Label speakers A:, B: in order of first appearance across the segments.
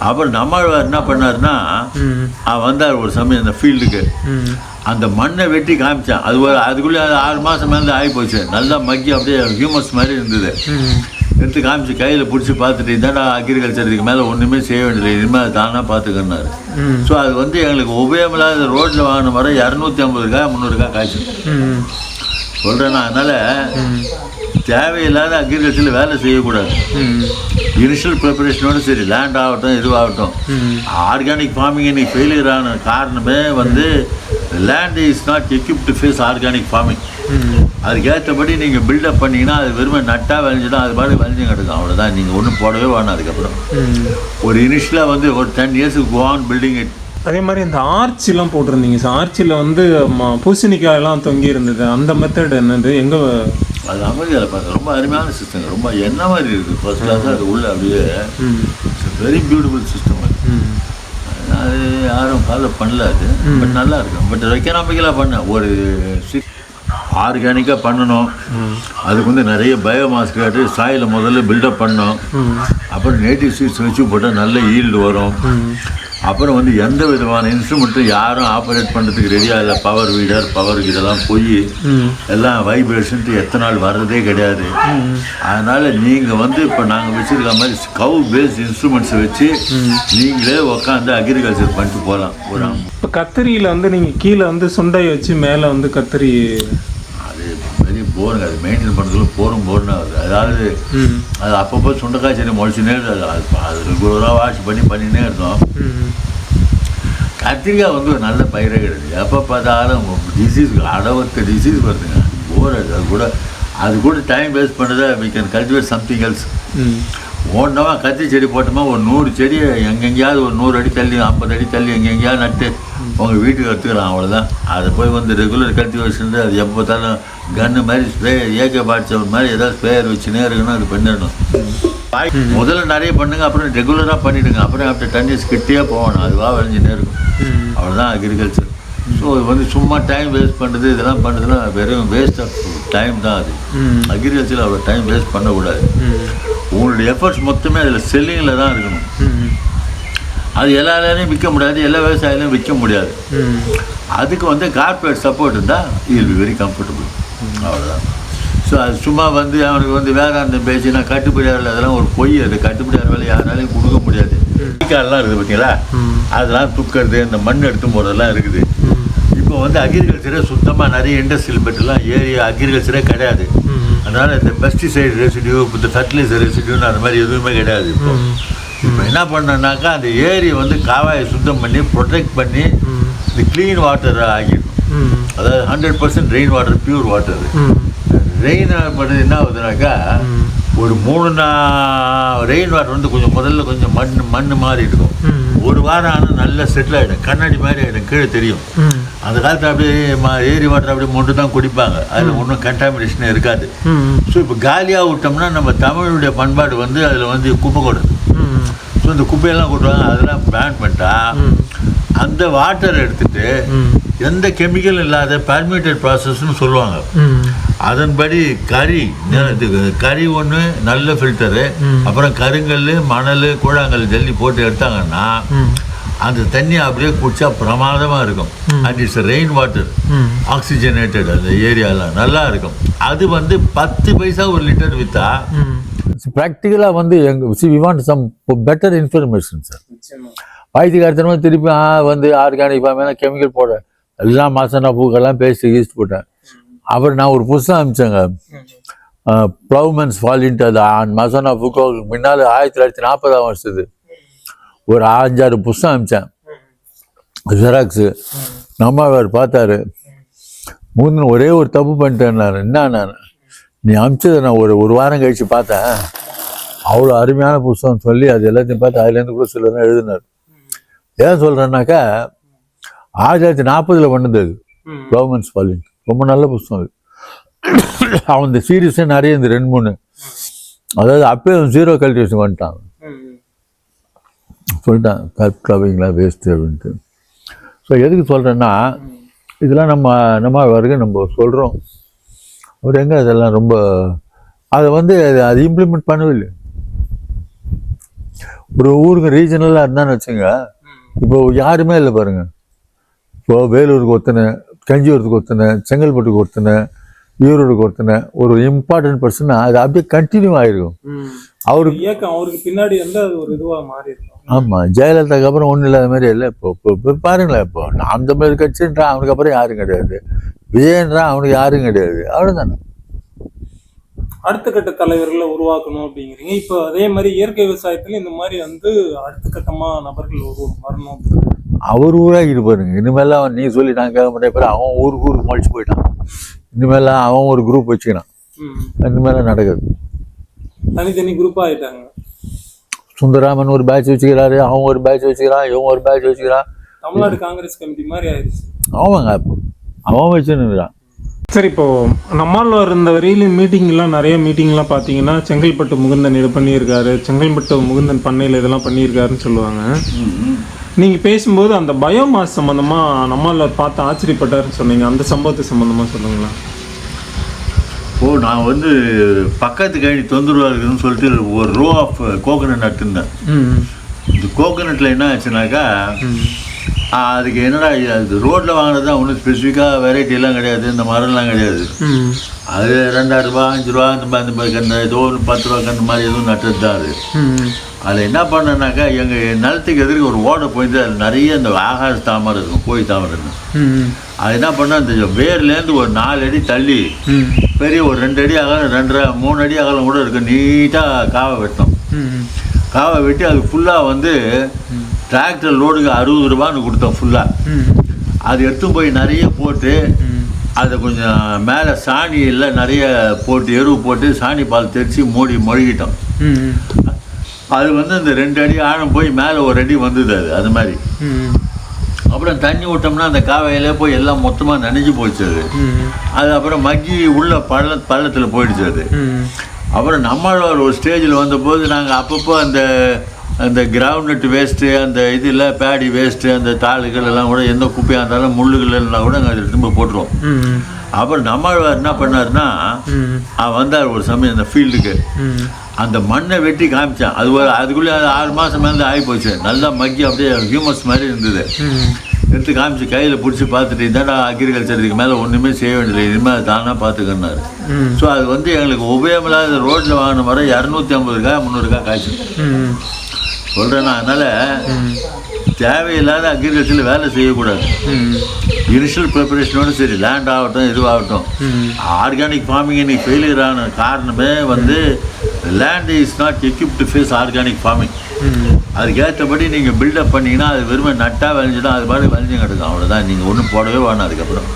A: அப்புறம் நம்மாழ்வார் என்ன பண்ணாருன்னா
B: ம்.
A: அவன் வந்தார் ஒரு சமயம் அந்த ஃபீல்டுக்கு. அந்த மண்ணை வெட்டி காமிச்சான். அது ஒரு அதுக்குள்ளே அது ஆறு மாதம் மேலே ஆகி போச்சு. நல்லா மக்கி அப்படியே ஹியூமஸ் மாதிரி இருந்தது. எடுத்து காமிச்சு கையில் பிடிச்சி பார்த்துட்டு இதாண்டா அக்ரிகல்ச்சர் இதுக்கு மேலே ஒன்றுமே செய்ய வேண்டியதில்லை. இனிமேல் அது தானாக பார்த்துக்கன்னாரு.
B: ம்.
A: ஸோ அது வந்து எங்களுக்கு உபயோகமில்லாத ரோட்டில் வாங்கின மரம் இரநூத்தி ஐம்பதுக்கா முந்நூறுக்கா காய்ச்சி.
B: ம்.
A: சொல்கிறேன்னா அதனால் தேவையில்லாத அக்ரிகல்ச்சரில் வேலை செய்யக்கூடாது. இனிஷியல் ப்ரிப்பரேஷனோட சரி லேண்ட் ஆகட்டும் இதுவாகட்டும். ஆர்கானிக் ஃபார்மிங் இன்னைக்கு ஃபெயிலியர் ஆன காரணமே வந்து land is not equipped to face organic farming அதுக்கேற்றபடி நீங்கள் பில்டப் பண்ணீங்கன்னா அது வெறுமை நட்டாக விளைஞ்சிடும் அது பாட்டு விளைஞ்சு கிடக்கும். அவ்வளோதான் நீங்கள் ஒன்றும் போடவே வேணாம் அதுக்கப்புறம். ஒரு இனிஷியலாக வந்து ஒரு டென் இயர்ஸுக்கு கோ ஆன் பில்டிங் இட்
B: அதே மாதிரி இந்த ஆர்ச்சிலாம் போட்டிருந்தீங்க சார். ஆர்ச்சில் வந்து பூசணிக்காயெல்லாம் தொங்கி இருந்தது. அந்த மெத்தட் என்னது? எங்கே
A: அது அமைதியில் பார்த்து ரொம்ப அருமையான சிஸ்டம் ரொம்ப என்ன மாதிரி இருக்குது? ஃபர்ஸ்ட் கிளாஸாக அது உள்ள அப்படியே
B: ம்.
A: வெரி பியூட்டிஃபுல் சிஸ்டம் அது. அது யாரும் ஃபாலோ பண்ணல அது பட் நல்லா இருக்கும் பட் எக்கனாமிக்கலாக பண்ண ஒரு ஆர்கானிக்காக பண்ணணும். அதுக்கு வந்து நிறைய பயோமாஸ் கேட்டு சாயில முதல்ல பில்டப் பண்ணணும்.
B: ம்.
A: அப்புறம் நேட்டிவ் சீட்ஸ் வச்சு போட்டால் நல்ல ஈல்டு வரும். அப்புறம் வந்து எந்த விதமான இன்ஸ்ட்ருமெண்ட்டும் யாரும் ஆப்ரேட் பண்ணுறதுக்கு ரெடியாக இல்லை. பவர் வீடர் பவர் இதெல்லாம் போய் எல்லாம் வைப்ரேஷன்ட்டு எத்தனை நாள் வர்றதே கிடையாது. அதனால் நீங்கள் வந்து இப்போ நாங்கள் வச்சுருக்க மாதிரி கவு பேஸ்ட் இன்ஸ்ட்ருமெண்ட்ஸை வச்சு நீங்களே உட்காந்து அக்ரிகல்ச்சர் பண்ணிட்டு போகலாம் ஒரு
B: இப்போ கத்திரியில் வந்து நீங்கள் கீழே வந்து சுண்டை வச்சு மேலே வந்து கத்திரி
A: போருங்க. அது மெயின்டைன் பண்ணுறதுல போரும் போர்னு ஆகுது. அதாவது அது அப்பப்போ சுண்டைக்காய் செடி முளைச்சுனே இருந்தது அது அது ரெகுலராக வாஷ் பண்ணி பண்ணினே இருந்தோம். கத்திரிக்காய் வந்து ஒரு நல்ல பயிரே கிடையாது. எப்போ பார்த்தாலும் டிசீஸ் அளவுக்கு டிசீஸ் வருதுங்க. போர் அது கூட அது கூட டைம் வேஸ்ட் பண்ணுறதா we can cultivate something else ஓடனவா கத்திரி செடி போட்டோமா ஒரு நூறு செடியை எங்கெங்கேயாவது ஒரு நூறு அடி தள்ளி ஐம்பது அடி தள்ளி எங்கெங்கேயாவது நட்டு உங்கள் வீட்டுக்கு எடுத்துக்கலாம் அவ்வளோதான் அதை போய் வந்து ரெகுலர் கல்டிவேஷன் அது எப்போ பார்த்தாலும் கன்று மாதிரி ஸ்ப்ரே ஏகே பாட்சவர் மாதிரி ஏதாவது ஸ்ப்ரேயர் வச்சுனே இருக்கணும் அது பண்ணிடணும். முதல்ல நிறைய பண்ணுங்க அப்புறம் ரெகுலராக பண்ணிவிடுங்க அப்புறம் ஆஃப்டர் டென் இயர்ஸ் கிட்டே போகணும் அதுவாக விளைஞ்சினே இருக்கும். அவ்வளோதான் அக்ரிகல்ச்சர் ஸோ இது வந்து சும்மா டைம் வேஸ்ட் பண்ணுறது இதெல்லாம் பண்ணுறதுலாம் வெறும் வேஸ்ட் ஆஃப் டைம் தான் அது. அக்ரிகல்ச்சரில் அவ்வளோ டைம் வேஸ்ட் பண்ணக்கூடாது. உங்களுடைய எஃபர்ட்ஸ் மொத்தமே அதில் செல்லிங்கில் தான் இருக்கணும். அது எல்லாராலையும் விற்க முடியாது எல்லா விவசாயிலையும் விற்க முடியாது. அதுக்கு வந்து கார்ப்பரேட் சப்போர்ட் இருந்தால் இல் பி வெரி கம்ஃபர்டபுள் அவ்வளோதான் ஸோ அது சும்மா வந்து அவனுக்கு வந்து வேதாந்தம் பேசி நான் கட்டுப்படியாரில் அதெல்லாம் ஒரு பொய் அது கட்டுப்படியார் வேலை யாராலையும் கொடுக்க முடியாது. கால்லாம் இருக்குது பார்த்தீங்களா. அதெல்லாம் துக்கிறது இந்த மண் எடுத்து போகிறதெல்லாம் இருக்குது. இப்போ வந்து அக்ரிகல்ச்சரே சுத்தமாக நிறைய இண்டஸ்ட்ரியல் பெட்டெல்லாம் ஏரியா அக்ரிகல்ச்சரே கிடையாது. அதனால் இந்த பெஸ்டிசைடு ரெசிடியூ இந்த ஃபர்டிலைசர் ரெசிடியூன்னு அந்த மாதிரி எதுவுமே கிடையாது இப்போ. இப்போ என்ன பண்ணோன்னாக்கா அந்த ஏரியை வந்து காவாயை சுத்தம் பண்ணி ப்ரொடெக்ட் பண்ணி இந்த க்ளீன் வாட்டர் ஆகிடும் அதாவது hundred percent rain water pure water rain பண்ணது என்ன ஆகுதுனாக்கா ஒரு மூணு நா ரெயின் வாட்டர் வந்து கொஞ்சம் முதல்ல கொஞ்சம் மண் மண் மாதிரி இருக்கும். ஒரு வாரம் ஆனால் நல்லா செட்டில் ஆகிடும் கண்ணாடி மாதிரி ஆகிடும் கீழே தெரியும். அந்த காலத்தில் அப்படியே மா ஏரி வாட்டர் அப்படியே மொண்டு தான் குடிப்பாங்க. அதில் ஒன்றும் கண்டாமினேஷனே இருக்காது. ஸோ இப்போ காலியாக விட்டோம்னா நம்ம தமிழுடைய பண்பாடு வந்து அதில் வந்து குப்பை கொடுது ஸோ இந்த குப்பையெல்லாம் கொட்டுவாங்க அதெல்லாம் பேன் பண்ணிட்டா அந்த வாட்டர் எடுத்துட்டு எந்த கெமிக்கல் இல்லாத பர்மிட்டட் ப்ராசஸ்னு சொல்லுவாங்க. அதன்படி கறி கறி ஒன்று நல்ல ஃபில்டரு. அப்புறம் கருங்கல் மணல் கூழாங்கல் ஜல்லி போட்டு எடுத்தாங்கன்னா அந்த தண்ணி அப்படியே குடிச்சா பிரமாதமாக இருக்கும். And it's rain water oxygenated அந்த ஏரியாலாம் நல்லா இருக்கும். அது வந்து பத்து பைசா ஒரு லிட்டர் விற்றா ப்ராக்டிக்கலாக வந்து எங்கள் see we want some better information sir
B: நிச்சயமா.
A: பைத்தியக்காரத்தனமாக திருப்பி ஆ வந்து ஆர்கானிக் ஃபார்ம் கெமிக்கல் போட எல்லாம் மசாலா பூக்கெல்லாம் பேஸ்ட் ஈஸ்ட் போட்டேன். அப்புறம் நான் ஒரு புஸ்தகம் அனுப்பிச்சேங்க ப்ளவுமன்ஸ் ஃபாலின்ட்டு அது மசானா புக்கோ முன்னால் ஆயிரத்தி தொள்ளாயிரத்தி நாற்பதாம் வருஷத்து ஒரு அஞ்சாறு புஸ்தகம் அனுப்பிச்சேன் ஜெராக்ஸு நம்மாவார் பார்த்தாரு. மூணு ஒரே ஒரு தப்பு பண்ணிட்டேன் நான் என்ன நான்? நீ அனுப்பிச்சதை நான் ஒரு ஒரு வாரம் கழித்து பார்த்தேன். அவ்வளோ அருமையான புஸ்தகம் சொல்லி அது எல்லாத்தையும் பார்த்து அதுலேருந்து கூட சிலர் எழுதினார். ஏன் சொல்கிறேன்னாக்கா ஆயிரத்தி தொள்ளாயிரத்தி நாற்பதில் பண்ணது அது. கவர்மெண்ட்ஸ் பாலின் ரொம்ப நல்ல புஸ்தகம் அது. அவன் இந்த சீரியஸே நிறைய இந்த ரெண்டு மூணு. அதாவது அப்பயே ஜீரோ கல்டிவேஷன் வந்துட்டான்.
B: ம்.
A: சொல்லிட்டான் கவிங்லாம் வேஸ்ட்டு அப்படின்ட்டு. ஸோ எதுக்கு சொல்கிறேன்னா இதெல்லாம் நம்ம நம்ம வரைக்கும் நம்ம சொல்கிறோம் அவர் எங்கே அதெல்லாம் ரொம்ப அதை வந்து அது- இம்ப்ளிமெண்ட் பண்ணவே இல்லை. ஒரு ஊருக்கு ரீஜனலாக இருந்தான்னு வச்சுங்க இப்போ யாருமே இல்லை பாருங்க. இப்போ வேலூருக்கு ஒருத்தனை தஞ்சாவூருக்கு ஒருத்தனை செங்கல்பட்டுக்கு ஒருத்தனை ஈரோடுக்கு ஒருத்தனை ஒரு இம்பார்ட்டன்ட் பர்சன் அது அப்படியே கண்டினியூ ஆயிருக்கும். அவருக்கு
B: இயக்கம் அவருக்கு பின்னாடி வந்து அது ஒரு இதுவா மாறி இருக்கும்
A: ஆமாம் ஜெயலலிதாக்கு அப்புறம் ஒன்றும் இல்லாத மாதிரி இல்லை. இப்போ இப்போ இப்போ பாருங்களேன் இப்போ நாம் தமிழர் கட்சின்றான் அவனுக்கு அப்புறம் யாரும் கிடையாது. விஜயன்றான் அவனுக்கு யாரும் கிடையாது. அவ்வளோதானே
B: அடுத்த கட்ட தலைவர்களை உருவாக்கணும் அப்படிங்கிறீங்க. இப்போ அதே மாதிரி இயற்கை விவசாயத்துல இந்த மாதிரி வந்து அடுத்த கட்டமா நபர்கள் வரணும்
A: அவர் ஊராக இருப்பாருங்க இனிமேலாம் அவன் நீ சொல்லி நான் கேட்க மாட்டேன். பிறகு அவன் ஊருக்கு ஊருக்கு முளைச்சு போயிட்டான். இனிமேலாம் அவன் ஒரு குரூப் வச்சுக்கிறான். இனிமேலாம் நடக்குது.
B: தனித்தனி குரூப்பா ஆயிட்டாங்க.
A: சுந்தராமன் ஒரு பேட்ச் வச்சுக்கிறாரு அவன் ஒரு பேட்ச் வச்சுக்கிறான் இவன் ஒரு பேட்ச் வச்சுக்கிறான்.
B: தமிழ்நாடு காங்கிரஸ் கமிட்டி மாதிரி ஆயிடுச்சு.
A: அப்போ அவன் வச்சுன்னுறான்
B: சரி இப்போ நம்மால் இருந்த வரையிலும் மீட்டிங்லாம் நிறைய மீட்டிங்லாம் பார்த்தீங்கன்னா செங்கல்பட்டு முகுந்தன் இது பண்ணியிருக்காரு செங்கல்பட்டு முகுந்தன் பண்ணையில் இதெல்லாம் பண்ணியிருக்காருன்னு சொல்லுவாங்க. நீங்கள் பேசும்போது அந்த பயோமாஸ் சம்மந்தமாக நம்மால் பார்த்து ஆச்சரியப்பட்டாருன்னு சொன்னீங்க. அந்த சம்பவத்தை சம்மந்தமாக சொல்லுங்களேன்.
A: ஓ நான் வந்து பக்கத்து கழனி தொந்தரவாக இருக்குதுன்னு சொல்லிட்டு ஒரு ரோ ஆஃப் கோகனட் நட்டுருந்தேன் இந்த கோகனட்டில் என்ன ஆச்சுனாக்கா அதுக்கு என்னடா அது ரோட்டில் வாங்கினது தான் ஒன்றும் ஸ்பெசிஃபிக்காக வெரைட்டி எல்லாம் கிடையாது. இந்த மரம்லாம் கிடையாது. அது ரெண்டாயிரம் ரூபாய் அஞ்சு ரூபா இந்த மாதிரி இந்த மாதிரி கன்று ஏதோ ஒரு பத்து ரூபா கன்று மாதிரி எதுவும் நட்டது தான் அது. அதில் என்ன பண்ணேன்னாக்கா எங்கள் நிலத்துக்கு எதிர்க்க ஒரு ஓடை போயிட்டு அதில் நிறைய இந்த ஆகாச தாமரை இருக்கும் கோழி தாமரைன்னு அது என்ன பண்ணேன் அந்த வேர்லேருந்து ஒரு நாலு அடி தள்ளி பெரிய ஒரு ரெண்டு அடி அகலம் ரெண்டரை மூணு அடி அகலம் கூட இருக்கு. நீட்டாக காவை வெட்டணும்.
B: ம்.
A: காவை வெட்டி அது ஃபுல்லாக வந்து டிராக்டர் லோடுக்கு அறுபது ரூபான்னு கொடுத்தோம் ஃபுல்லாக அது எடுத்து போய் நிறைய போட்டு அதை கொஞ்சம் மேலே சாணி எல்லாம் நிறைய போட்டு எருவு போட்டு சாணி பால் தெரிச்சு மூடி மொழிகிட்டோம். அது வந்து இந்த ரெண்டு அடி ஆழம் போய் மேலே ஒரு அடி வந்தது அது அது மாதிரி. அப்புறம் தண்ணி விட்டோம்னா அந்த காவையில போய் எல்லாம் மொத்தமாக நனைஞ்சு போச்சு அது. அது அப்புறம் மக்கி உள்ள பள்ள பள்ளத்தில் போயிடுச்சு அது. அப்புறம் நம்மளோட ஒரு ஸ்டேஜில் வந்தபோது நாங்கள் அப்பப்போ அந்த அந்த கிரவுண்ட் வேஸ்ட்டு அந்த இதில் பேடி வேஸ்ட்டு அந்த தாளுகள் எல்லாம் கூட எந்த குப்பையாக இருந்தாலும் முள்ளுகள் எல்லாம் கூட நாங்கள் திரும்ப போட்டுருவோம். அப்புறம் நம்மாழ்வார் என்ன பண்ணாருன்னா
B: ம்
A: அவன் வந்தார் ஒரு சமயம் அந்த ஃபீல்டுக்கு அந்த மண்ணை வெட்டி காமிச்சான். அது ஒரு அதுக்குள்ளே அது ஆறு மாதம் மேலே ஆகி போச்சு நல்லா மக்கி அப்படியே ஹியூமஸ் மாதிரி இருந்தது. எடுத்து காமிச்சு கையில் பிடிச்சி பார்த்துட்டு இதாண்டா அக்ரிகல்ச்சர் இதுக்கு மேலே ஒன்றுமே செய்ய வேண்டியதில்லை. இனிமேல் அது தானாக பார்த்துக்கன்னாரு. ஸோ அது வந்து எங்களுக்கு உபயோகமில்லாத ரோட்டில் வாங்கின மரம் இரநூத்தி ஐம்பதுக்கா முந்நூறுக்கா காய்ச்சி
B: சொல்கிறேன்
A: சொல்கிறேன்னா அதனால் தேவையில்லாத அக்ரிகல்ச்சரில் வேலை செய்யக்கூடாது. இனிஷியல் ப்ரிப்பரேஷனோட சரி லேண்ட் ஆகட்டும் இதுவாகட்டும் ஆர்கானிக் ஃபார்மிங் இன்னைக்கு ஃபெயிலியர் ஆன காரணமே வந்து land is not equipped face organic farming அதுக்கேற்றபடி நீங்கள் பில்டப் பண்ணிங்கன்னா அது வெறுமை நட்டாக விளைஞ்சிடும் அது பாட்டு விளைஞ்சு கிடக்கும். அவ்வளோதான் நீங்கள் ஒன்றும் போடவே வேணாம் அதுக்கப்புறம்.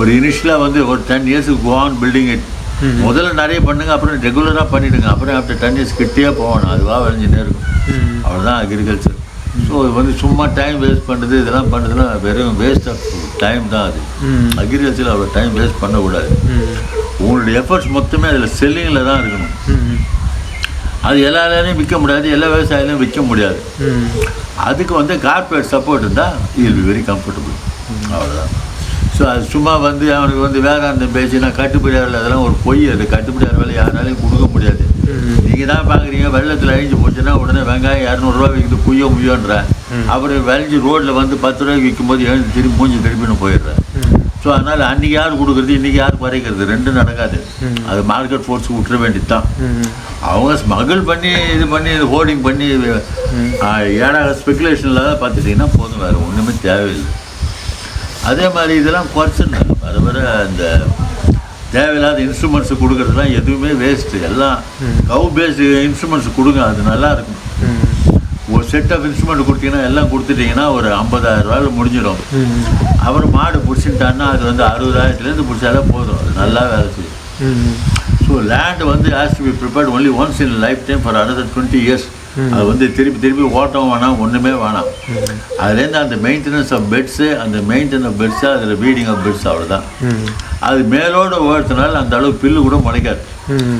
A: ஒரு இனிஷியலாக வந்து ஒரு டென் இயர்ஸுக்கு கோவான் பில்டிங் இட் முதல்ல நிறைய பண்ணுங்க அப்புறம் ரெகுலராக பண்ணிவிடுங்க அப்புறம் ஆஃப்டர் டென் இயர்ஸ் கிட்டே போகணும். அதுவாக விளைஞ்சினே இருக்கும் அவ்வளோதான் அக்ரிகல்ச்சர் ஸோ இது வந்து சும்மா டைம் வேஸ்ட் பண்ணுறது இதெல்லாம் பண்ணுறதுலாம் வெறும் வேஸ்ட் ஆஃப் டைம் தான் அது. அக்ரிகல்ச்சரில் அவ்வளோ டைம் வேஸ்ட் பண்ணக்கூடாது. உங்களுடைய எஃபர்ட்ஸ் மொத்தமே அதில் செல்லிங்கில் தான் இருக்கணும். அது எல்லா வேலையும் விற்க முடியாது எல்லா விவசாயிலையும் விற்க முடியாது. அதுக்கு வந்து கார்ப்பரேட் சப்போர்ட் இருந்தால் இல் பி வெரி கம்ஃபர்டபுள் அவ்வளோதான் ஸோ அது சும்மா வந்து அவனுக்கு வந்து வேற அந்த பேச்சுனா கட்டுப்படி ஆகல அதெல்லாம் ஒரு பொய் அது. கட்டுப்படி ஆகிற வேலை யாராலையும் கொடுக்க முடியாது. நீங்கள் தான் பார்க்குறீங்க வெள்ளத்தில் அழிஞ்சு போச்சுன்னா உடனே வெங்காயம் இரநூறுவா விற்குது குய்யோ முய்யோன்ற. அப்புறம் விளைஞ்சு ரோட்டில் வந்து பத்து ரூபாய்க்கு விற்கும்போது எழுந்து திரும்பி மூஞ்சி திருப்பின்னு போயிடுறேன் ஸோ அதனால் அன்றைக்கி யார் கொடுக்குறது இன்றைக்கி யார் குறைக்கிறது? ரெண்டும் நடக்காது. அது மார்க்கெட் ஃபோர்ஸ் விட்டுற வேண்டியது தான் அவங்க ஸ்மகிள் பண்ணி இது பண்ணி ஹோர்டிங் பண்ணி ஏடா ஸ்பெகுலேஷனில் தான் பார்த்துட்டிங்கன்னா போதும். வேறு ஒன்றுமே தேவையில்லை. அதே மாதிரி இதெல்லாம் குறைச்சிருந்தாங்க வர அந்த தேவையில்லாத இன்ஸ்ட்ருமெண்ட்ஸ் கொடுக்குறதுலாம் எதுவுமே வேஸ்ட்டு எல்லாம் கவு பேஸ்டு இன்ஸ்ட்ருமெண்ட்ஸ் கொடுங்க அது நல்லா இருக்கும் ஒரு செட் ஆஃப் இன்ஸ்ட்ருமெண்ட் கொடுத்தீங்கன்னா எல்லாம் கொடுத்துட்டீங்கன்னா ஒரு ஐம்பதாயிரம் ரூபாயில் முடிஞ்சிடும். அப்புறம் மாடு பிடிச்சிட்டான்னா அது வந்து அறுபதாயிரத்துலேருந்து பிடிச்சாலே போதும். அது நல்லா வேலை செய்யும். ஸோ லேண்ட் வந்து has to be prepared only once in life time for another twenty years அது வந்து திருப்பி திருப்பி ஓட்டம் வேணாம் ஒன்றுமே வேணாம். அதுலேருந்து அந்த மெயின்டெனன்ஸ் ஆஃப் பெட்ஸு அந்த மெயின்டெனன் ஆஃப் பெட்ஸு அதில் வீடிங் ஆஃப் பெட்ஸ் அவ்வளோதான் அது மேலோட ஓடுறதுனால அந்த அளவு பில்லு கூட முளைக்காது.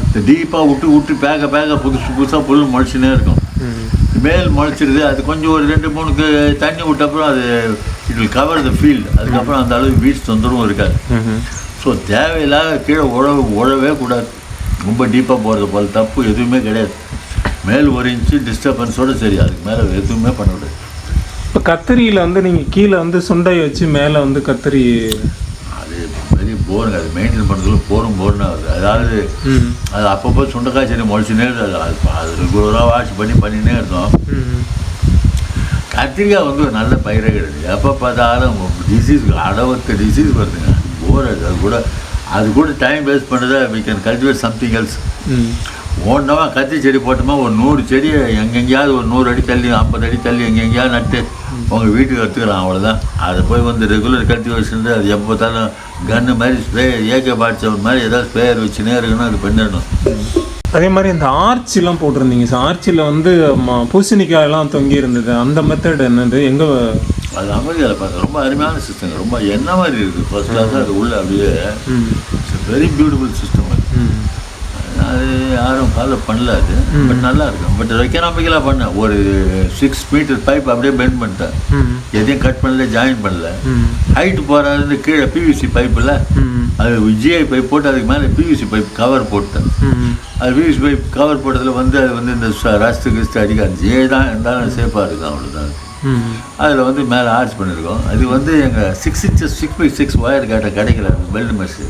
A: இந்த டீப்பாக விட்டு விட்டு பேக்க பேக்க புதுசு புதுசாக புல் முளைச்சினே இருக்கும். மேல் முளைச்சிருது அது கொஞ்சம் ஒரு ரெண்டு மூணுக்கு தண்ணி விட்டப்புறம் அது it will cover the field அதுக்கப்புறம் அந்த அளவு வீட்ஸ் தொந்தரவும் இருக்காது. ஸோ தேவையில்லாத கீழே உழவு உழவே கூடாது. ரொம்ப டீப்பாக போகிறது போல் தப்பு எதுவுமே கிடையாது. மேல் ஒரு இன்ச்சு டிஸ்டர்பன்ஸோடு சரி அதுக்கு மேலே எதுவுமே பண்ண விடாது
B: இப்போ கத்திரியில் வந்து நீங்கள் கீழே வந்து சுண்டை வச்சு மேலே வந்து கத்திரி
A: அது பெரிய போருங்க அது மெயின்டைன் பண்ணுறதுல போரும் போர்னு ஆகுது. அதாவது அது அப்பப்போ சுண்டைக்காய் செடி முளைச்சுனே அது அது ரெகுலராக வாஷ் பண்ணி பண்ணினே இருந்தோம். கத்திரிக்காய் வந்து ஒரு நல்ல பயிரே கிடையாது. எப்போ பார்த்தாலும் டிசீஸ் அளவுக்கு டிசீஸ் வருதுங்க. போர் அது. கூட அது கூட டைம் வேஸ்ட் பண்ணுறதா we can cultivate something else ஓடனவா கத்திரி செடி போட்டோமா ஒரு நூறு செடியை எங்கெங்கேயாவது ஒரு நூறு அடி தள்ளி ஐம்பது அடி தள்ளி எங்கெங்கேயாவது நட்டு உங்கள் வீட்டுக்கு எடுத்துக்கலாம் அவ்வளோதான் அதை போய் வந்து ரெகுலர் கல்டிவேஷன் அது எப்போ பார்த்தாலும் கன்று மாதிரி ஸ்ப்ரே ஏகே பாட்சவர் மாதிரி ஏதாவது ஸ்ப்ரேயர் வச்சுனே இருக்கணும் அது பண்ணிடணும்.
B: அதே மாதிரி இந்த ஆர்ச்சிலாம் போட்டிருந்தீங்க சார். ஆர்ச்சியில் வந்து பூசணிக்காயெல்லாம் தொங்கி இருந்தது. அந்த மெத்தட் என்னது? எங்கே
A: அது அமெரிக்காவில் பார்த்து ரொம்ப அருமையான சிஸ்டம் ரொம்ப என்ன மாதிரி இருக்குது ஃபர்ஸ்ட் கிளாஸாக அது உள்ள அப்படியே. வெரி பியூட்டிஃபுல் சிஸ்டம் அது யாரும் ஃபாலோ பண்ணல அது. பட் நல்லா இருக்கும் பட் எக்கனாமிக்கலாக பண்ணேன் ஒரு சிக்ஸ் மீட்டர் பைப் அப்படியே பெண்ட் பண்ணிட்டேன். எதையும் கட் பண்ணல ஜாயின் பண்ணல. ஹைட் போகிறது கீழே பிவிசி பைப்பில் அது ஜிஐ பைப் போட்டு அதுக்கு மேலே பிவிசி பைப் கவர் போட்டேன். அது பிவிசி பைப் கவர் போட்டதில் வந்து அது வந்து இந்த ரஸ்ட்டு கிஸ்ட்டு அடிக்காது. ஜிஐ தான் இருந்தாலும் சேஃபாக இருக்கும் அவ்வளோதான் அதில் வந்து மேலே ஆர்ச் பண்ணியிருக்கோம் அது வந்து எங்கள் six inches six by six wire கேட்ட கிடைக்கல பெல்ட் மெஸ்ஸு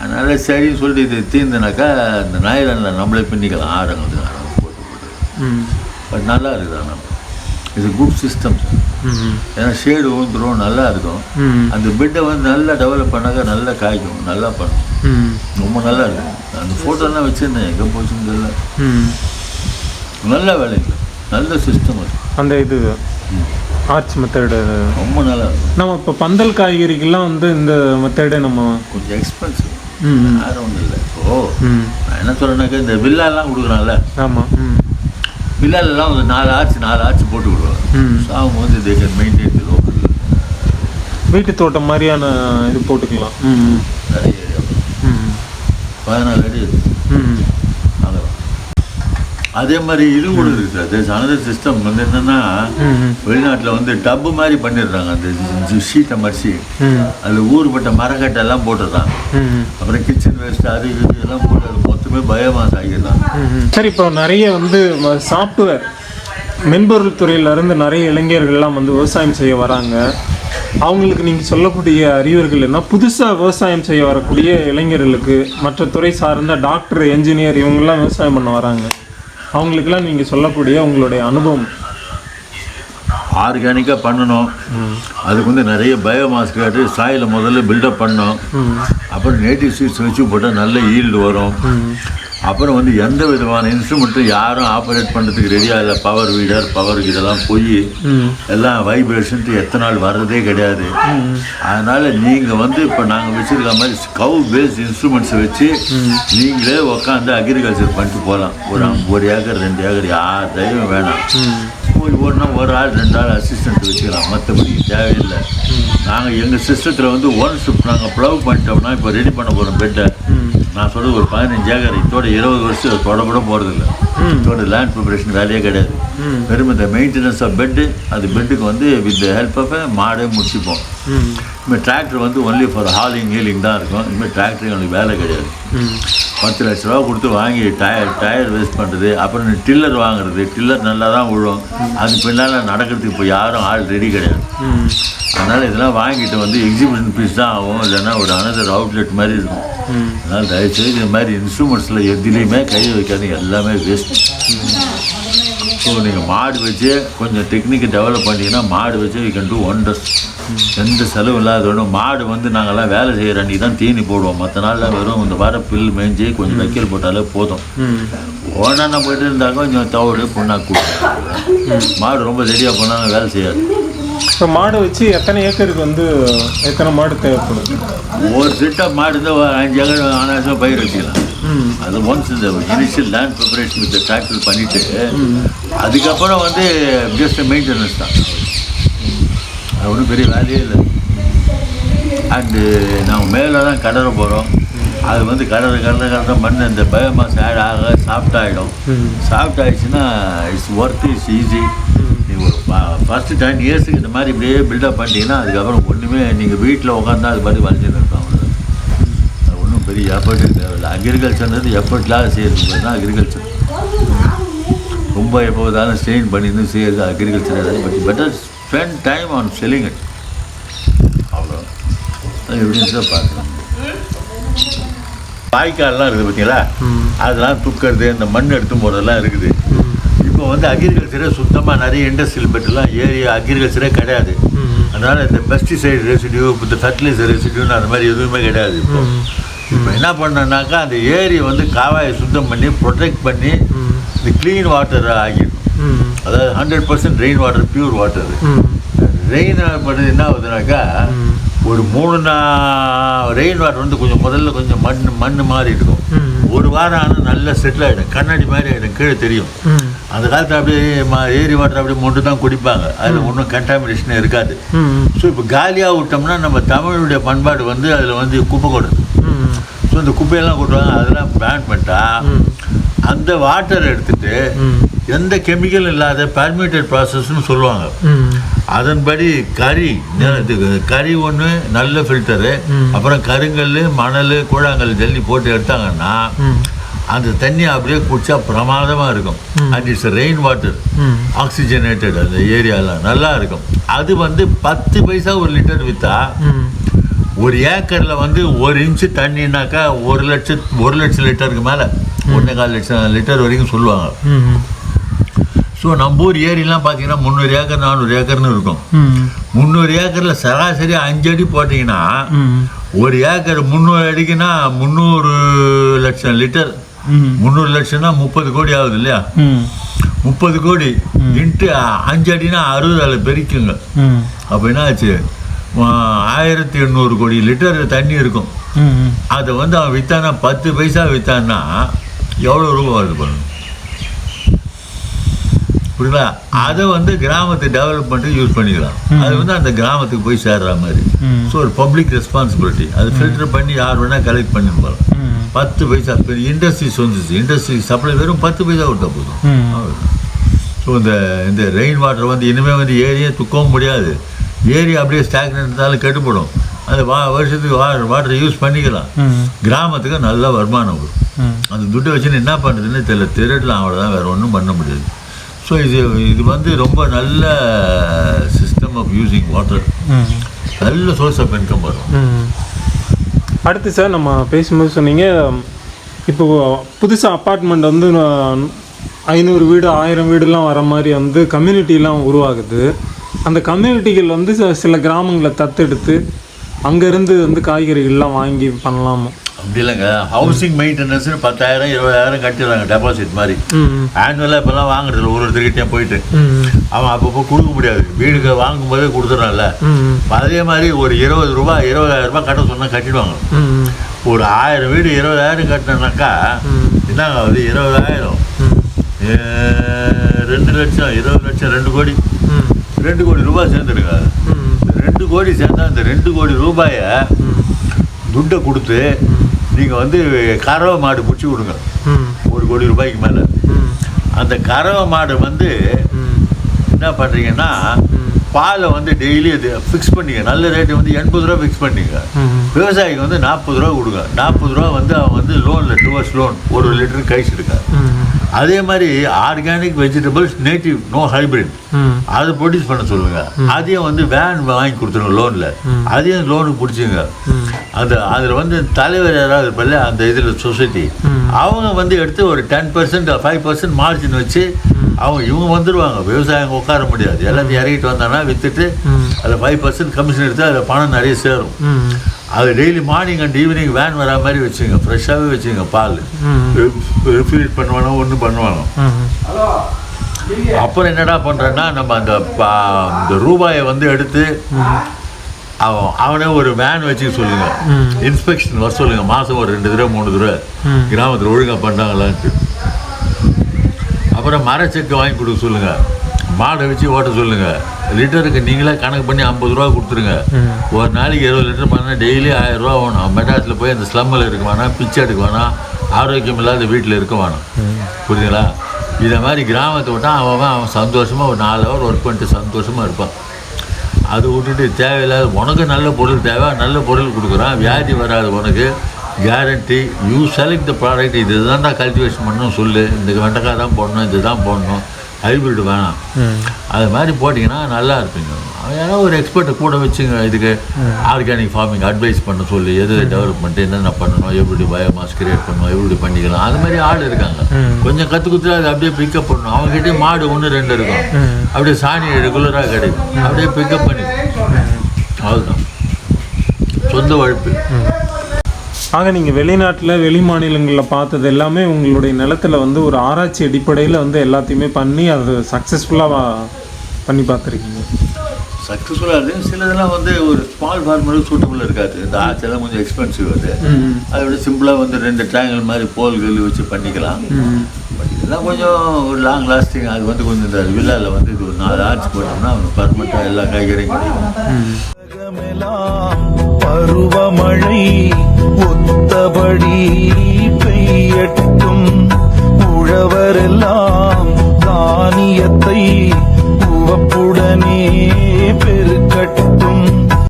A: அதனால் சரின்னு சொல்லிட்டு இது தீர்ந்துனாக்கா இந்த நாயிரனில் நம்மளே பின்னிக்கலாம். ஆரம் வந்து ஆரம் போட்டு போட்டு.
B: ம்
A: பட் நல்லா இருக்குது ஆனால் இது குட் சிஸ்டம் ஏன்னா ஷேடு ஊந்துரும் நல்லா இருக்கும். அந்த பெட்டை வந்து நல்லா டெவலப் பண்ணாக்கா நல்லா காய்க்கும். நல்லா பண்ணும். ரொம்ப நல்லா இருக்கும் அந்த ஃபோட்டோலாம் வச்சுருந்தேன். எங்கே போச்சுன்னு தெரியல. நல்ல வேலைங்க. நல்ல சிஸ்டம் அது.
B: அந்த இது. ஆர்ச் மெத்தடு
A: ரொம்ப நல்லா
B: நம்ம இப்போ பந்தல் காய்கறிக்கெல்லாம் வந்து இந்த மெத்தடை நம்ம
A: கொஞ்சம் எக்ஸ்பென்சிவ் யாரும் ஒன்றும் இல்லை. ஓ நான் என்ன சொல்கிறேன்னாக்கா இந்த வில்லாலாம் கொடுக்குறான்ல.
B: ஆமாம் ம்.
A: வில்லாலெல்லாம் ஒரு நாலு ஆச்சு நாலு ஆச்சு போட்டு விடுவாங்க.
B: ம்.
A: ஸோ அவங்க வந்து they can maintain the local
B: வீட்டு தோட்டம் மாதிரியான இது போட்டுக்கலாம்.
A: நிறைய பதினாலு அடி இருக்கு.
B: ம்
A: அங்கே அதே மாதிரி இது கூட இருக்குது சார் தேர்ஸ் அனதர் சிஸ்டம் வந்து என்னென்னா வெளிநாட்டில் வந்து டப்பு மாதிரி பண்ணிடுறாங்க. அந்த ஷீட்டை மடிச்சு. அதில் ஊறுபட்ட மரக்கட்டை எல்லாம் போட்டுடுறாங்க. அப்புறம் கிச்சன் வேஸ்ட் அது இது எல்லாம் போட்டு மொத்தமே பயோமாஸ் ஆகிடலாம்.
B: சரி இப்போ நிறைய வந்து சாஃப்ட்வேர் மென்பொருள் துறையில இருந்து நிறைய இளைஞர்கள்லாம் வந்து விவசாயம் செய்ய வராங்க. அவங்களுக்கு நீங்கள் சொல்லக்கூடிய அறிவுரைகள் என்ன? புதுசாக விவசாயம் செய்ய வரக்கூடிய இளைஞர்களுக்கு மற்ற துறை சார்ந்த டாக்டர் என்ஜினியர் இவங்கெல்லாம் விவசாயம் பண்ண வராங்க. அவங்களுக்கெல்லாம் நீங்கள் சொல்லக்கூடிய உங்களுடைய அனுபவம்.
A: ஆர்கானிக்காக பண்ணணும். அதுக்கு வந்து நிறைய பயோமாஸ் கேட்டு சாயில முதல்ல பில்டப் பண்ணணும்.
B: ம்.
A: அப்புறம் நேட்டிவ் சீட்ஸ் வச்சு போட்டால் நல்ல ஈல்டு வரும். அப்புறம் வந்து எந்த விதமான இன்ஸ்ட்ருமெண்ட்டும் யாரும் ஆப்ரேட் பண்ணுறதுக்கு ரெடியாக இல்லை. பவர் வீடர் பவர் இதெல்லாம் போய் எல்லாம் வைப்ரேஷன்ட்டு எத்தனை நாள் வர்றதே கிடையாது. அதனால் நீங்கள் வந்து இப்போ நாங்கள் வச்சுருக்க மாதிரி கவு பேஸ்ட் இன்ஸ்ட்ருமெண்ட்ஸை வச்சு நீங்களே உட்காந்து அக்ரிகல்ச்சர் பண்ணிட்டு போகலாம் ஒரு ஒரு ஏக்கர் ரெண்டு ஏக்கர் யார் தயவும் வேணாம் போய் ஒன்றா ஒரு ஆள் ரெண்டு ஆள் அசிஸ்டன்ட் வச்சுக்கலாம். மற்றபடி தேவையில்லை. நாங்கள் எங்கள் சிஸ்டத்தில் வந்து ஒன்ஸ் நாங்கள் ப்ளவ் பண்ணிட்டோம்னா இப்போ ரெடி பண்ண போகிறோம் பெட்டை நான் சொல்றது ஒரு பதினஞ்சு ஏக்கர் இதோட இருபது வருஷம் தொட கூட போகிறதில்ல இதோட லேண்ட் ப்ரிப்பரேஷன் வேலையே கிடையாது. வெறும் இந்த மெயின்டெனன்ஸ் ஆஃப் பெட்டு அது பெட்டுக்கு வந்து வித் ஹெல்ப் ஆஃப் மாடே முடிச்சுப்போம். இனிமேல் டிராக்டர் வந்து ஒன்லி ஃபார் ஹாலிங் ஹீலிங் தான் இருக்கும். இனிமேல் டிராக்டர் எங்களுக்கு வேலை கிடையாது. பத்து லட்ச ரூபா கொடுத்து வாங்கி டயர் டயர் வேஸ்ட் பண்ணுறது அப்புறம் டில்லர் வாங்குறது டில்லர் நல்லா தான் விழும். அது பின்னால் நடக்கிறதுக்கு இப்போ யாரும் ஆள் ரெடி கிடையாது. அதனால் இதெல்லாம் வாங்கிட்டு வந்து எக்ஸிபிஷன் பீஸ் தான் ஆகும். இல்லைன்னா ஒரு அனதர் அவுட்லெட் மாதிரி இருக்கும். அதனால் தயவுசெய்து இந்த மாதிரி இன்ஸ்ட்ருமெண்ட்ஸில் எதுலேயுமே கை வைக்காதீங்க. எல்லாமே வேஸ்ட் ஸோ நீங்கள் மாடு வச்சு கொஞ்சம் டெக்னிக்கை டெவலப் பண்ணிங்கன்னா மாடு வச்சு யூ கேன் டூ ஒண்டர்ஸ் எந்த செலவும் இல்லாத ஒன்றும் மாடு வந்து நாங்கள்லாம் வேலை செய்கிற அன்றைக்கி தான் தீனி போடுவோம். மற்ற நாளில் வெறும் இந்த வார பில் மேய்ஞ்சி கொஞ்சம் வைக்கல் போட்டாலே போதும். ஓனான போயிட்டு இருந்தாக்க கொஞ்சம் தவிடு புண்ணாக்கு கொடுக்கும் மாடு ரொம்ப ரெடியாக போனாலும் வேலை செய்யாது.
B: இப்போ மாடு வச்சு எத்தனை ஏக்கருக்கு வந்து எத்தனை மாடு தேவைப்படும்?
A: ஒரு செட்டாக மாடு ஒரு அஞ்சு ஏக்கர் அனாவசியம் பயிர் வச்சுக்கலாம். அது ஒன்ஸ் இந்த initial land preparation with tractor பண்ணிவிட்டு அதுக்கப்புறம் வந்து ஜஸ்ட் மெயின்டெனன்ஸ் தான். அது ஒன்றும் பெரிய வேலையே இல்லை. அண்டு நாங்கள் மேலே தான் கடற போகிறோம் அது வந்து கடற கடற கடற மண் இந்த பயோமாஸ் ஆட் ஆக சாஃப்ட் ஆகிடும் சாஃப்ட் ஆயிடுச்சுன்னா இட்ஸ் ஒர்க் இட்ஸ் ஈஸி நீங்கள் ஒரு ஃபஸ்ட்டு டென் இயர்ஸுக்கு இந்த மாதிரி இப்படியே பில்டப் பண்ணிட்டீங்கன்னா அதுக்கப்புறம் ஒன்றுமே நீங்கள் வீட்டில் உட்காந்தா அது மாதிரி வளைஞ்சுன்னு இருக்கும் அது ஒன்றும் பெரிய எஃபர்ட் தேவையில்லை அக்ரிகல்ச்சர்ன்றது எஃபர்ட்லாம் செய்யறது தான் அக்ரிகல்ச்சர் ரொம்ப எப்போதாலும் ஸ்டெயின் பண்ணிருந்து செய்யறது agriculture but better spend time on selling it அவ்வளோ அது எப்படின்னு தான் பார்க்கலாம் வாய்க்கால்லாம் இருக்குது பார்த்தீங்களா அதெல்லாம் துக்கிறது இந்த மண் எடுத்து போகிறதெல்லாம் இருக்குது. இப்போ வந்து அக்ரிகல்ச்சரே சுத்தமாக நிறைய இண்டஸ்ட்ரியல் பெட்டெல்லாம் ஏரியா அக்ரிகல்ச்சரே கிடையாது. அதனால் இந்த பெஸ்டிசைடு ரெசிடியூ இந்த ஃபர்டிலைசர் ரெசிடியூன்னு அந்த மாதிரி எதுவுமே கிடையாது இப்போ. இப்போ என்ன பண்ணனாக்கா அந்த ஏரியை வந்து காவாயை சுத்தம் பண்ணி ப்ரொடெக்ட் பண்ணி இந்த க்ளீன் வாட்டர் ஆகிடும் அதாவது hundred percent rain water pure water rain பண்ணுறது என்ன ஆகுதுனாக்கா ஒரு மூணு நா ரெயின் வாட்டர் வந்து கொஞ்சம் முதல்ல கொஞ்சம் மண் மண் மாதிரி இருக்கும். ஒரு வாரம் ஆனால் நல்லா செட்டில் ஆகிடும் கண்ணாடி மாதிரி ஆகிடும் கீழே தெரியும். அந்த காலத்தில் அப்படியே மா ஏரி வாட்டர் அப்படியே மொண்டு தான் குடிப்பாங்க. அதில் ஒன்றும் கண்டாமினேஷனே இருக்காது. ஸோ இப்போ காலியாக விட்டோம்னா நம்ம தமிழுடைய பண்பாடு வந்து அதில் வந்து குப்பை கொடுது ஸோ இந்த குப்பையெல்லாம் கொட்டுவாங்க. அதெல்லாம் பேன் பண்ணிட்டா அந்த வாட்டரை எடுத்துகிட்டு எந்த கெமிக்கல் இல்லாத பர்மிட்டட் ப்ராசஸ்னு சொல்லுவாங்க. அதன்படி கறி கறி ஒன்று நல்ல ஃபில்டரு அப்புறம் கருங்கல் மணல் கூழாங்கல் ஜல்லி போட்டு எடுத்தாங்கன்னா அந்த தண்ணி அப்படியே குடிச்சா பிரமாதமாக இருக்கும். And it's rain water oxygenated அந்த ஏரியாலாம் நல்லா இருக்கும். அது வந்து பத்து பைசா ஒரு லிட்டர் விற்றா ஒரு ஏக்கரில் வந்து ஒரு இன்ச்சு தண்ணினாக்கா ஒரு லட்சம் ஒரு லட்சம் லிட்டருக்கு மேலே. ஒன்றே கால் லட்சம் லிட்டர் வரைக்கும் சொல்லுவாங்க. ஸோ நம்ம ஊர் ஏரிலாம் பார்த்தீங்கன்னா முந்நூறு ஏக்கர் நானூறு ஏக்கர்னு இருக்கும். முந்நூறு ஏக்கரில் சராசரி அஞ்சு அடி போட்டிங்கன்னா ஒரு ஏக்கர் முந்நூறு அடிக்குன்னா முந்நூறு லட்சம் லிட்டர். முந்நூறு லட்சம்னா முப்பது கோடி ஆகுது இல்லையா? முப்பது கோடி இன்ட்டு அஞ்சு அடினா அறுபது அதில் பெருக்குங்க. அப்போ என்ன ஆச்சு ஆயிரத்தி எண்ணூறு கோடி லிட்டர் தண்ணி இருக்கும். அதை வந்து அவன் விற்றானா பத்து பைசா விற்றான்னா எவ்வளோ ரூபா வருது பாருங்க? புரியுதா அதை வந்து கிராமத்து டெவலப்மெண்ட்டுக்கு யூஸ் பண்ணிக்கலாம். அது வந்து அந்த கிராமத்துக்கு போய் சேர்ற மாதிரி. ஸோ ஒரு பப்ளிக் ரெஸ்பான்சிபிலிட்டி அது ஃபில்டர் பண்ணி யார் வேணால் கலெக்ட் பண்ணி போகலாம் பத்து பைசா இப்போ இண்டஸ்ட்ரீஸ் வந்துச்சு இண்டஸ்ட்ரி சப்ளை வெறும் பத்து பைசா கொடுத்தா போதும். ஸோ இந்த இந்த ரெயின் வாட்டர் வந்து இனிமேல் வந்து ஏரியே துக்கவும் முடியாது. ஏரி அப்படியே ஸ்டாக்னட் இருந்தாலும் கெட்டுப்படும் அது வா வருஷத்துக்கு வா வாட்டரை யூஸ் பண்ணிக்கலாம். கிராமத்துக்கு நல்ல வருமானம் வரும். அந்த துட்டை வச்சுன்னு என்ன பண்ணுறதுன்னு தெரியல. திருடலாம் அவ்வளோதான் வேறு ஒன்றும் பண்ண முடியாது. ஸோ இது இது வந்து ரொம்ப நல்ல சிஸ்டம் ஆஃப் யூஸிங் வாட்டர் நல்ல சோர்ஸ் ஆஃப் இன்கம் வரும்.
B: அடுத்து சார் நம்ம பேசும்போது சொன்னீங்க இப்போ புதுசாக அப்பார்ட்மெண்ட் வந்து ஐநூறு வீடு ஆயிரம் வீடுலாம் வர மாதிரி வந்து கம்யூனிட்டிலாம் உருவாகுது. அந்த கம்யூனிட்டிகள் வந்து சில கிராமங்களை தத்தெடுத்து அங்கேருந்து வந்து காய்கறிகள்லாம் வாங்கி பண்ணலாமா?
A: அப்படி இல்லைங்க. ஹவுசிங் மெயின்டெனன்ஸ்னு பத்தாயிரம் இருபதாயிரம் கட்டிடுறாங்க டெபாசிட் மாதிரி. ஆனுவலாக இப்போல்லாம் வாங்குறதில்ல ஒரு ஒருத்தர்கிட்டயும் போயிட்டு அவன் அப்பப்போ கொடுக்க முடியாது. வீடுக்கு வாங்கும்போதே கொடுத்துட்றான்ல. அதே மாதிரி ஒரு இருபது ரூபாய் இருபதாயிரம் ரூபாய் கட்ட சொன்னால் கட்டிடுவாங்க. ஒரு ஆயிரம் வீடு இருபதாயிரம் கட்டினாக்கா என்னங்க ஆகுது? இருபதாயிரம். ரெண்டு லட்சம் இருபது லட்சம் ரெண்டு கோடி. ரெண்டு கோடி ரூபாய் இந்த ரெண்டு கோடி சேர்ந்தா இந்த ரெண்டு கோடி ரூபாயை துட்டை கொடுத்து நீங்கள் வந்து கறவை மாடு பிடிச்சி விடுங்க. ஒரு கோடி ரூபாய்க்கு மேலே. அந்த கறவை மாடு வந்து என்ன பண்ணுறீங்கன்னா பாலை வந்து டெய்லி அது ஃபிக்ஸ் பண்ணிங்க நல்ல ரேட்டு வந்து எண்பது ரூபா ஃபிக்ஸ் பண்ணிங்க விவசாயிக்கு வந்து நாற்பது ரூபா கொடுங்க. நாற்பது ரூபா வந்து அவன் வந்து லோனில் டுவர்ஸ் லோன் ஒரு லிட்டர் கழிச்சிருக்க அதே மாதிரி organic vegetables native no hybrid அதை ப்ரொடியூஸ் பண்ண சொல்லுங்க. அதையும் வந்து வேன் வாங்கி கொடுத்துருங்க லோனில் அதையும் லோனுக்கு பிடிச்சிங்க. அந்த அதில் வந்து தலைவர் யாராவது இருப்பல்ல அந்த இதில் சொசைட்டி அவங்க வந்து எடுத்து ஒரு ten percent five percent margin வச்சு அவங்க இவங்க வந்துடுவாங்க விவசாயிங்க உட்கார முடியாது. எல்லாத்தையும் இறக்கிட்டு வந்தாங்கன்னா விற்றுட்டு அதில் ஃபைவ் பர்சன்ட் கமிஷன் எடுத்து அதில் பணம் நிறைய சேரும். அது daily morning and evening van வரா மாதிரி வச்சுங்க ஃப்ரெஷ்ஷாகவே வச்சுங்க பால். ரெஃப்ரிஜரேட் பண்ணுவானோ ஒன்றும் பண்ணுவானோ. அப்புறம் என்னடா பண்ணுறேன்னா நம்ம அந்த பா- இந்த ரூபாயை வந்து எடுத்து அவன் அவனே ஒரு வேன் வச்சுக்க சொல்லுங்க. இன்ஸ்பெக்ஷன் வர சொல்லுங்க. மாதம் ஒரு ரெண்டு தடவை மூணு தடவை. கிராமத்தில் ஒழுங்காக பண்ணாங்களான்ட்டு. அப்புறம் மரச்செக்கு வாங்கி கொடுக்க சொல்லுங்க. மாடை வச்சு ஓட்ட சொல்லுங்க. லிட்டருக்கு நீங்களே கணக்கு பண்ணி ஐம்பது ரூபா கொடுத்துருங்க. ஒரு நாளைக்கு இருபது லிட்டர் பண்ணால் டெய்லி ஆயிரம் ரூபா வேணும். மெட்ராஸில் போய் அந்த ஸ்லம்மில் இருக்க வேணாம் பிச்சை எடுக்க வேணாம் ஆரோக்கியம் இல்லாத வீட்டில் இருக்க வேணாம். புரியுதுங்களா? இதை மாதிரி கிராமத்தை விட்டால் அவன் அவன் சந்தோஷமாக ஒரு நாலு ஹவர் ஒர்க் பண்ணிட்டு சந்தோஷமாக இருப்பான். அதை விட்டுட்டு தேவையில்லாத உனக்கு நல்ல பொருள் தேவை நல்ல பொருள் கொடுக்குறான். வியாதி வராது உனக்கு. Guarantee you select the product இது தான் தான் கல்டிவேஷன் பண்ணணும் சொல்லு. இந்த வெண்டைக்காய் தான் போடணும் இது தான் போடணும். ஹைபிரிட் வேணாம். அது மாதிரி போட்டிங்கன்னா நல்லா இருப்பீங்க. ஏன்னா ஒரு எக்ஸ்பர்ட்டை கூட வச்சுங்க இதுக்கு ஆர்கானிக் ஃபார்மிங் அட்வைஸ் பண்ண சொல்லி. எது டெவலப்மெண்ட் என்னென்ன பண்ணணும் எப்படி பயோமாஸ் கிரியேட் பண்ணணும் எப்படி பண்ணிக்கலாம். அது மாதிரி ஆள் இருக்காங்க. கொஞ்சம் கற்று குத்துட்டு அது அப்படியே பிக்கப் பண்ணணும். அவங்ககிட்டயே மாடு ஒன்று ரெண்டு இருக்கும். அப்படியே சாணி ரெகுலராக கிடைக்கும். அப்படியே பிக்கப் பண்ணி அவ்வளோதான் சொந்த உழைப்பு.
B: ஆக நீங்கள் வெளிநாட்டில் வெளி மாநிலங்களில் பார்த்தது எல்லாமே உங்களுடைய நிலத்துல வந்து ஒரு ஆராய்ச்சி அடிப்படையில் வந்து எல்லாத்தையுமே பண்ணி அது சக்ஸஸ்ஃபுல்லாக பண்ணி பார்த்துருக்கீங்க.
A: சக்ஸஸ்ஃபுல்லாக இருக்குது சிலதெல்லாம் வந்து ஒரு ஸ்மால் ஃபார்மருக்கு சூட்டபுள் இருக்காது. இந்த ஆச்செல்லாம் கொஞ்சம் எக்ஸ்பென்சிவ் அது. அதை விட சிம்பிளாக வந்து ரெண்டு ட்ரையாங்கிள் மாதிரி போல் கல் வச்சு பண்ணிக்கலாம். பட் இதெல்லாம் கொஞ்சம் ஒரு லாங் லாஸ்டிங் அது வந்து கொஞ்சம் இந்த வில்லாவில் வந்து இது ஒரு நாலு ஆர்ச் போட்டோம்னா பர்மனெண்ட்டாக எல்லா காய்கறியும் கிடைக்கும்.
C: பருவமழை ஒத்தபடி பெய்யட்டும். உழவரெல்லாம் தானியத்தை உவப்புடனே பெருக்கட்டும்.